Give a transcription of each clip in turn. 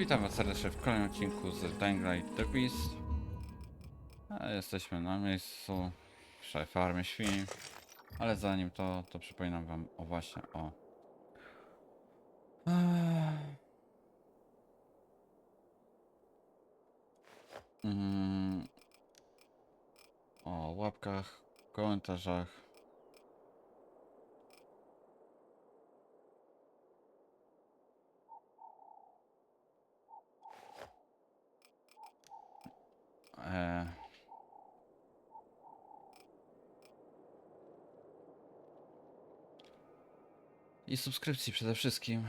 Witam was serdecznie w kolejnym odcinku z Dying Light The Beast. Jesteśmy na miejscu przy farmie świń. Ale zanim to, to przypominam wam o właśnie o... Mm. O łapkach, komentarzach. Eee. I subskrypcji przede wszystkim.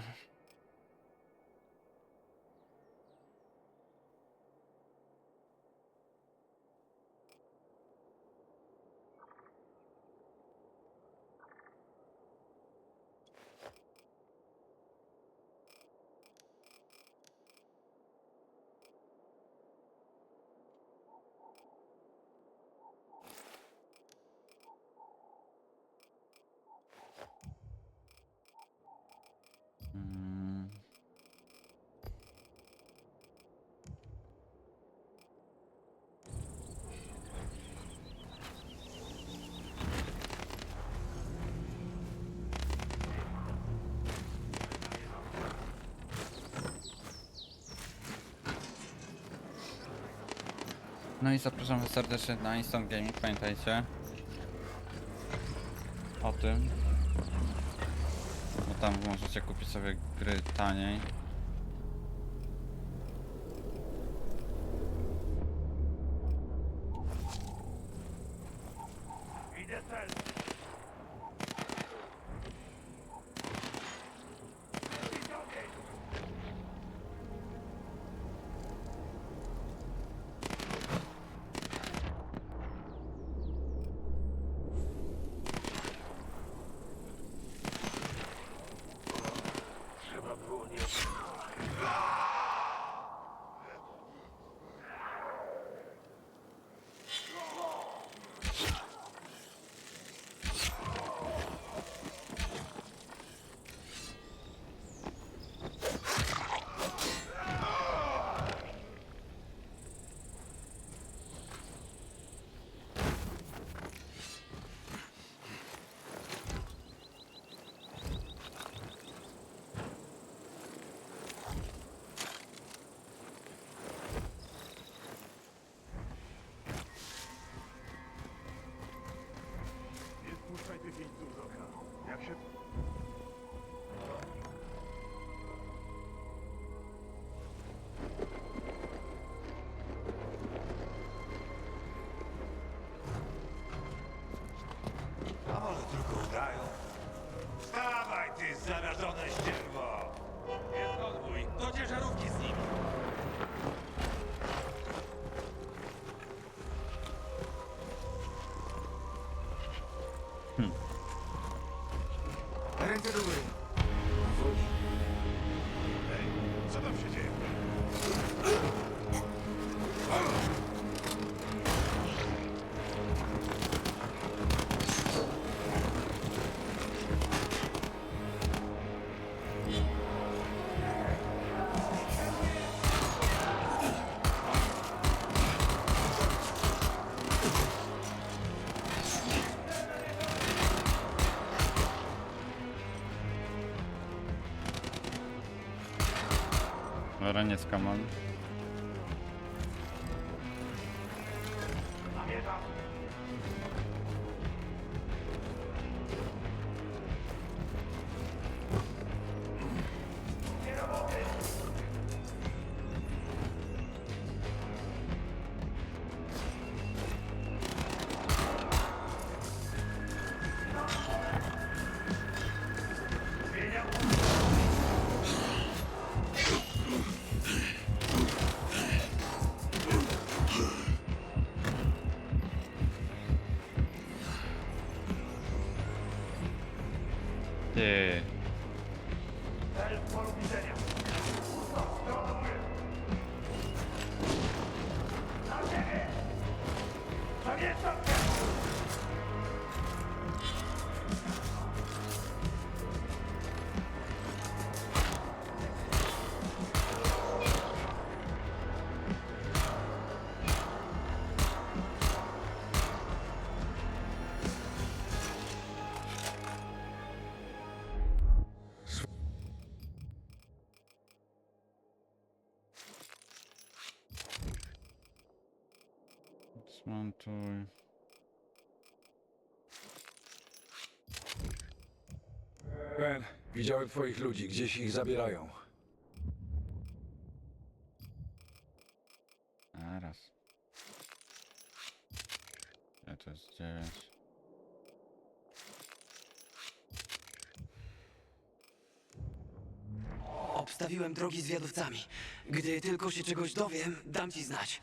No i zapraszam was serdecznie na Instant Gaming, pamiętajcie o tym, bo tam możecie kupić sobie gry taniej. Get away. Ранец команд. 对。Zmontuj. Ben, widziałem twoich ludzi, gdzieś ich zabierają. A raz. Ja to jest 9. Obstawiłem drogi zwiadowcami. Gdy tylko się czegoś dowiem, dam ci znać.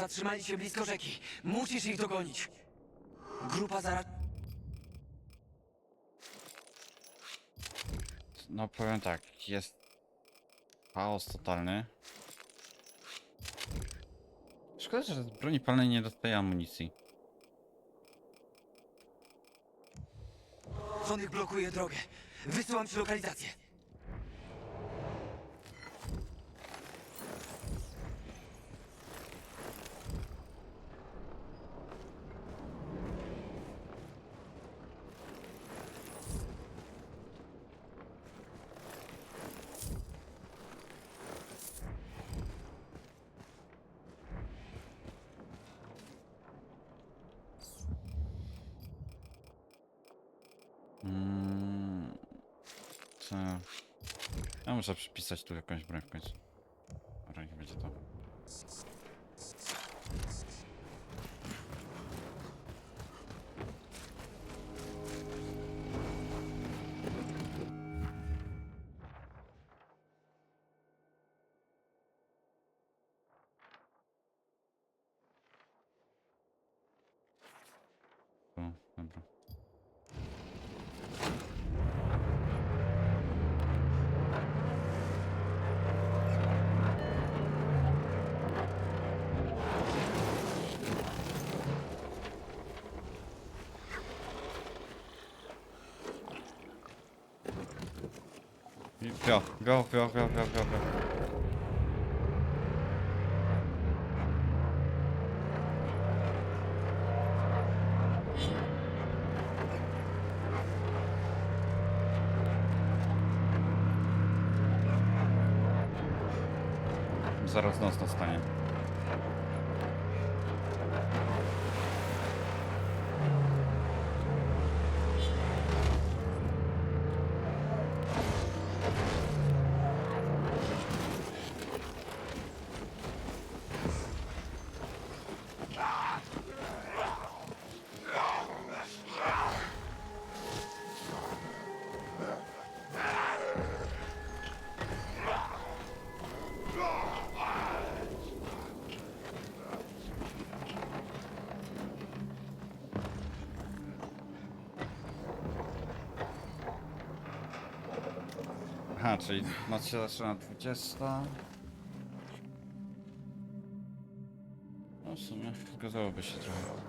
Zatrzymali się blisko rzeki. Musisz ich dogonić. Grupa zaraz... No powiem tak, jest chaos totalny. Szkoda, że z broni palnej nie dostaje amunicji. Sonic blokuje drogę. Wysyłam ci lokalizację. Ja muszę przypisać tu jakąś broń w końcu. I- Go, go, go, go, go, go, go. Zaraz Aha, czyli noc się zaczyna 20. No w sumie zgadzałoby się trochę.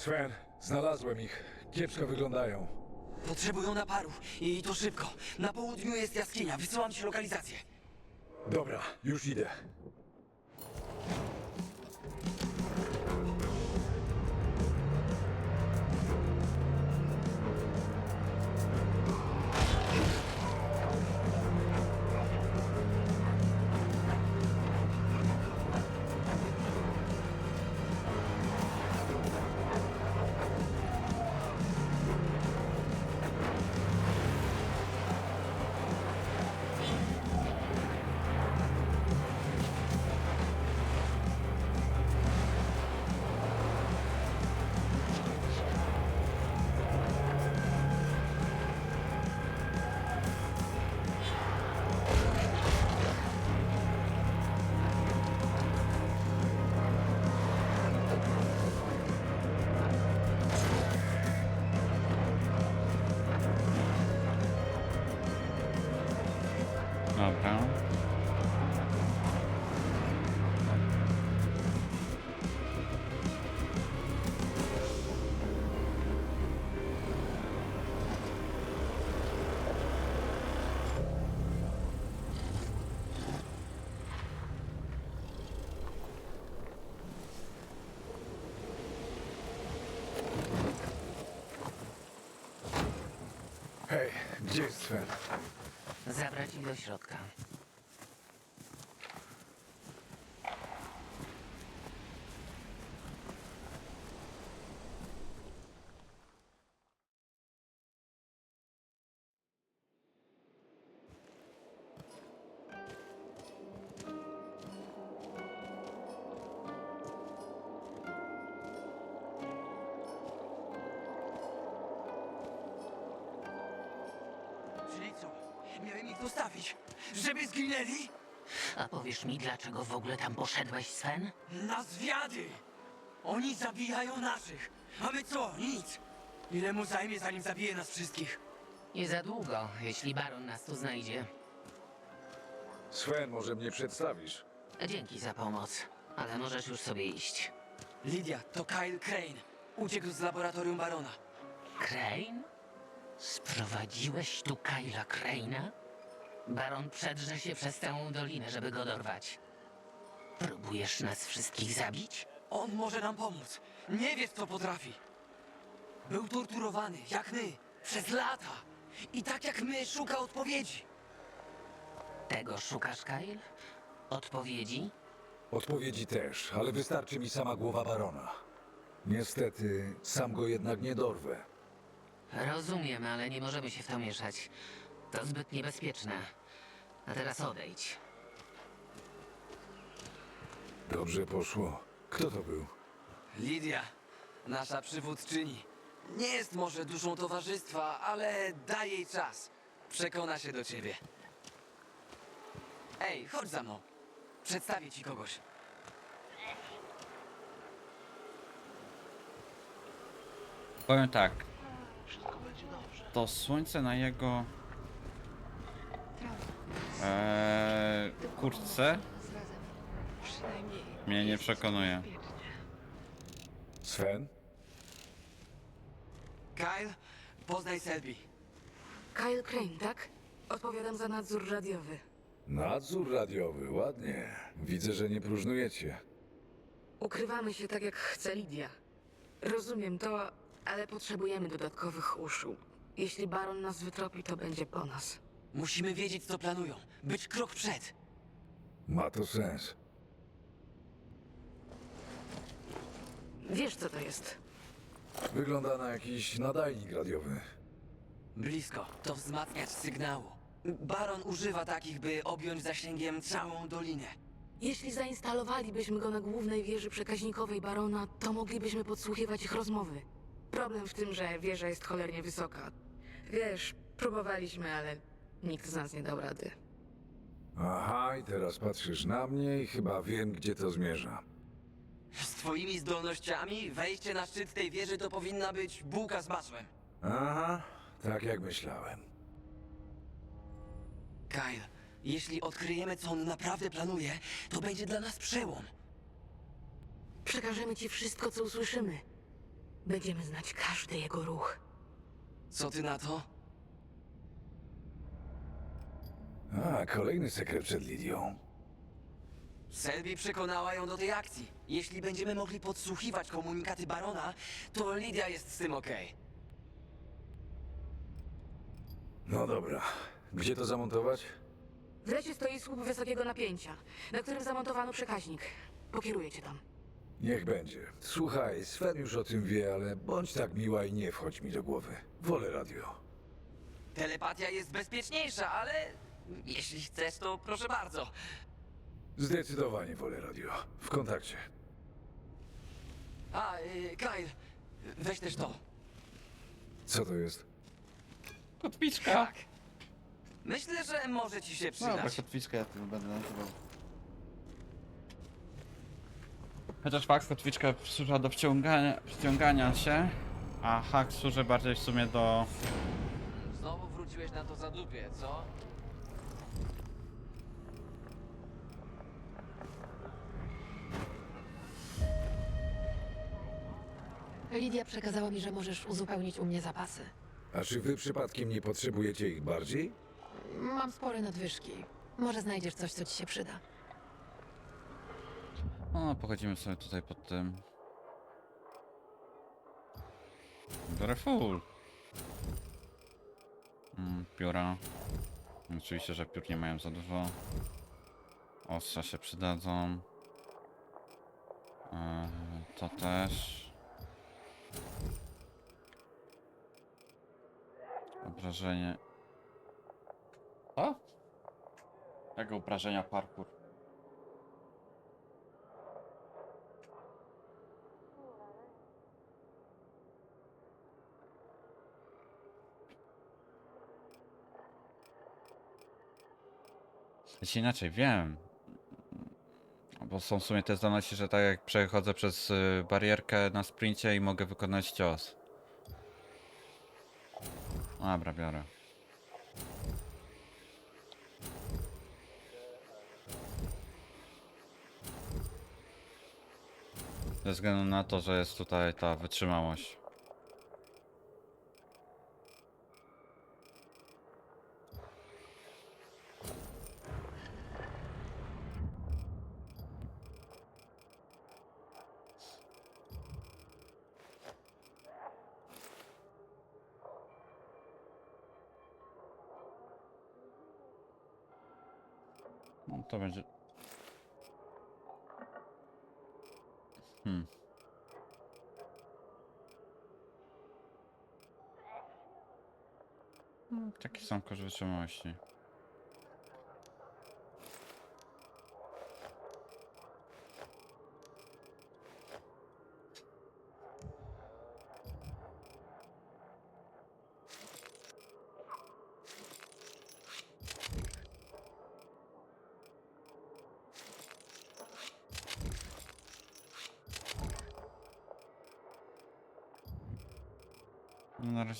Sven, znalazłem ich. Kiepsko wyglądają. Potrzebują naparu i to szybko. Na południu jest jaskinia, wysyłam ci lokalizację. Dobra, już idę. Hej, gdzie jest Sven? Zabrać ich do środka. Co? Miałem ich dostawić, żeby zginęli? A powiesz mi, dlaczego w ogóle tam poszedłeś, Sven? Na zwiady! Oni zabijają naszych, a my co? Nic! Ile mu zajmie, zanim zabije nas wszystkich? Nie za długo, jeśli baron nas tu znajdzie. Sven, może mnie przedstawisz? Dzięki za pomoc, ale możesz już sobie iść. Lydia, to Kyle Crane. Uciekł z laboratorium Barona. Crane? Sprowadziłeś tu Kyla Crane'a? Baron przedrze się przez całą dolinę, żeby go dorwać. Próbujesz nas wszystkich zabić? On może nam pomóc. Nie wie, co potrafi. Był torturowany, jak my, przez lata. I tak jak my, szuka odpowiedzi. Tego szukasz, Kyle? Odpowiedzi? Odpowiedzi też, ale wystarczy mi sama głowa barona. Niestety, sam go jednak nie dorwę. Rozumiem, ale nie możemy się w to mieszać. To zbyt niebezpieczne. A teraz odejdź. Dobrze poszło. Kto to był? Lidia, nasza przywódczyni. Nie jest może duszą towarzystwa, ale daj jej czas. Przekona się do ciebie. Ej, chodź za mną. Przedstawię ci kogoś. Powiem tak. To słońce na jego eee, kurtce mnie nie przekonuje. Sven? Kyle, poznaj Selby. Kyle Crane, tak? Odpowiadam za nadzór radiowy. Nadzór radiowy, ładnie. Widzę, że nie próżnujecie. Ukrywamy się tak, jak chce Lidia. Rozumiem to, ale potrzebujemy dodatkowych uszu. Jeśli baron nas wytropi, to będzie po nas. Musimy wiedzieć, co planują. Być krok przed. Ma to sens. Wiesz, co to jest? Wygląda na jakiś nadajnik radiowy. Blisko. To wzmacniacz sygnału. Baron używa takich, by objąć zasięgiem całą dolinę. Jeśli zainstalowalibyśmy go na głównej wieży przekaźnikowej barona, to moglibyśmy podsłuchiwać ich rozmowy. Problem w tym, że wieża jest cholernie wysoka. Wiesz, próbowaliśmy, ale nikt z nas nie dał rady. Aha, i teraz patrzysz na mnie i chyba wiem, gdzie to zmierza. Z twoimi zdolnościami wejście na szczyt tej wieży to powinna być bułka z masłem. Aha, tak jak myślałem. Kyle, jeśli odkryjemy, co on naprawdę planuje, to będzie dla nas przełom. Przekażemy ci wszystko, co usłyszymy. Będziemy znać każdy jego ruch. Co ty na to? A, kolejny sekret przed Lidią. Selby przekonała ją do tej akcji. Jeśli będziemy mogli podsłuchiwać komunikaty Barona, to Lidia jest z tym okej. No dobra. Gdzie to zamontować? W lesie stoi słup wysokiego napięcia, na którym zamontowano przekaźnik. Pokieruję cię tam. Niech będzie. Słuchaj, Sven już o tym wie, ale bądź tak miła i nie wchodź mi do głowy. Wolę radio. Telepatia jest bezpieczniejsza, ale jeśli chcesz, to proszę bardzo. Zdecydowanie wolę radio. W kontakcie. A, y, Kyle, weź też to. Co to jest? Kotwiczka! Tak. Myślę, że może ci się Dobra, przydać. kotwiczkę ja tu będę nazywał. Chociaż fakt kotwiczka służy do wciągania, wciągania się, a hak służy bardziej w sumie do... Znowu wróciłeś na to zadupie, co? Lidia przekazała mi, że możesz uzupełnić u mnie zapasy. A czy wy przypadkiem nie potrzebujecie ich bardziej? Mam spore nadwyżki. Może znajdziesz coś, co ci się przyda. No, pochodzimy sobie tutaj pod tym. Biorę full. Mm, pióra. Oczywiście, że piór nie mają za dużo. Ostrza się przydadzą. Eee, to też. Obrażenie. O? Jakie obrażenia parkour? Znaczy inaczej, wiem. Bo są w sumie te zdolności, że tak jak przechodzę przez y, barierkę na sprincie i mogę wykonać cios. Dobra, biorę. Ze względu na to, że jest tutaj ta wytrzymałość. To będzie. Hmm. No, Taki sam koszt wytrzymałości.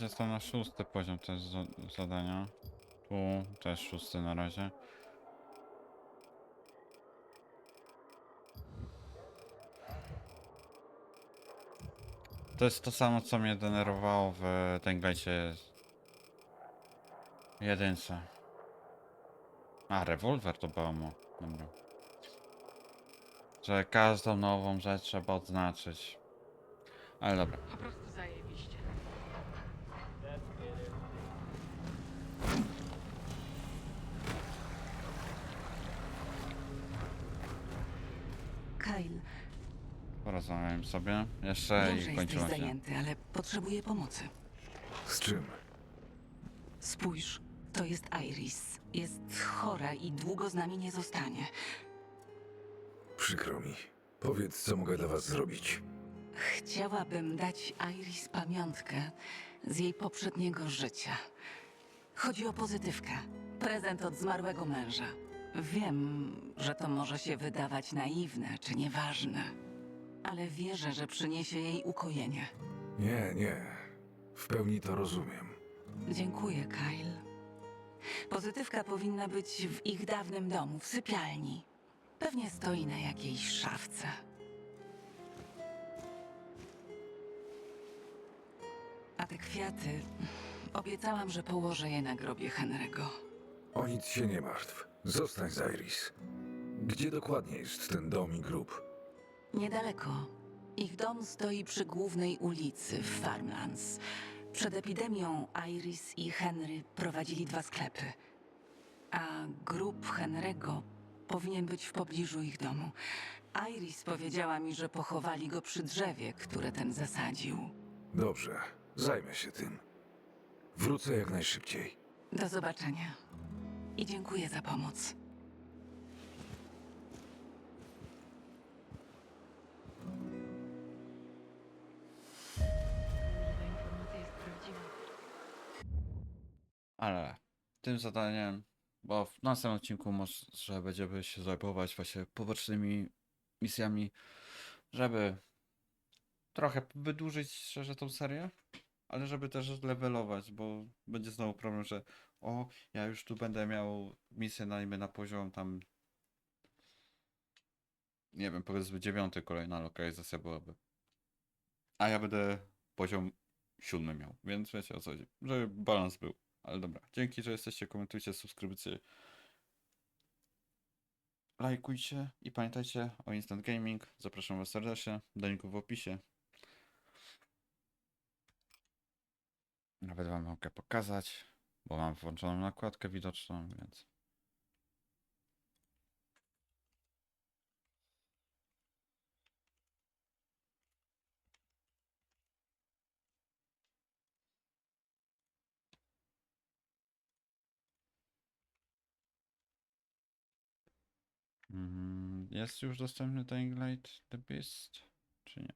Razie jestem na szósty poziom za zadania. Tu też szósty na razie. To jest to samo co mnie denerwowało w Tenglecie jedynce. A, rewolwer to było. Dobra. Że każdą nową rzecz trzeba odznaczyć. Ale dobra. Porozmawiałem sobie jeszcze wiem, że i jesteś kończyła się. zajęty, ale potrzebuję pomocy. Z czym? Spójrz, to jest Iris. Jest chora i długo z nami nie zostanie. Przykro mi. Powiedz, co mogę dla was zrobić. Chciałabym dać Iris pamiątkę z jej poprzedniego życia. Chodzi o pozytywkę. Prezent od zmarłego męża. Wiem, że to może się wydawać naiwne czy nieważne, ale wierzę, że przyniesie jej ukojenie. Nie, nie. W pełni to rozumiem. Dziękuję, Kyle. Pozytywka powinna być w ich dawnym domu, w sypialni. Pewnie stoi na jakiejś szafce. A te kwiaty... Obiecałam, że położę je na grobie Henry'ego. O nic się nie martw. Zostań z Iris. Gdzie dokładnie jest ten dom i grób? Niedaleko. Ich dom stoi przy głównej ulicy w Farmlands. Przed epidemią Iris i Henry prowadzili dwa sklepy. A grób Henry'ego powinien być w pobliżu ich domu. Iris powiedziała mi, że pochowali go przy drzewie, które ten zasadził. Dobrze, zajmę się tym. Wrócę jak najszybciej. Do zobaczenia. I dziękuję za pomoc. Ale tym zadaniem, bo w następnym odcinku może będziemy się zajmować właśnie pobocznymi misjami, żeby trochę wydłużyć szczerze tą serię, ale żeby też levelować, bo będzie znowu problem, że o, ja już tu będę miał misję najmę na poziom tam nie wiem, powiedzmy dziewiąty kolejna lokalizacja byłaby. A ja będę poziom siódmy miał, więc wiecie o co chodzi, żeby balans był. Ale dobra, dzięki, że jesteście, komentujcie, subskrypcje. Lajkujcie i pamiętajcie o Instant Gaming. Zapraszam Was serdecznie, do linku w opisie. Nawet Wam mogę pokazać, bo mam włączoną nakładkę widoczną, więc... Mm, Jest już dostępny Dying Light The Beast, czy nie?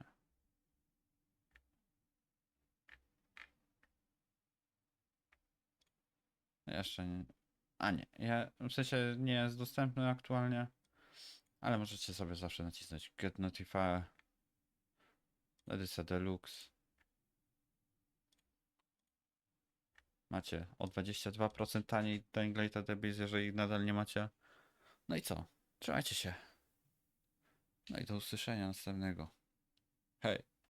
Jeszcze nie. A nie, ja, w sensie nie jest dostępny aktualnie, ale możecie sobie zawsze nacisnąć Get Notify, Edycja Deluxe. Macie o 22% taniej Dying Light The Beast, jeżeli nadal nie macie. No i co? Trzymajcie się. No i do usłyszenia następnego. Hej.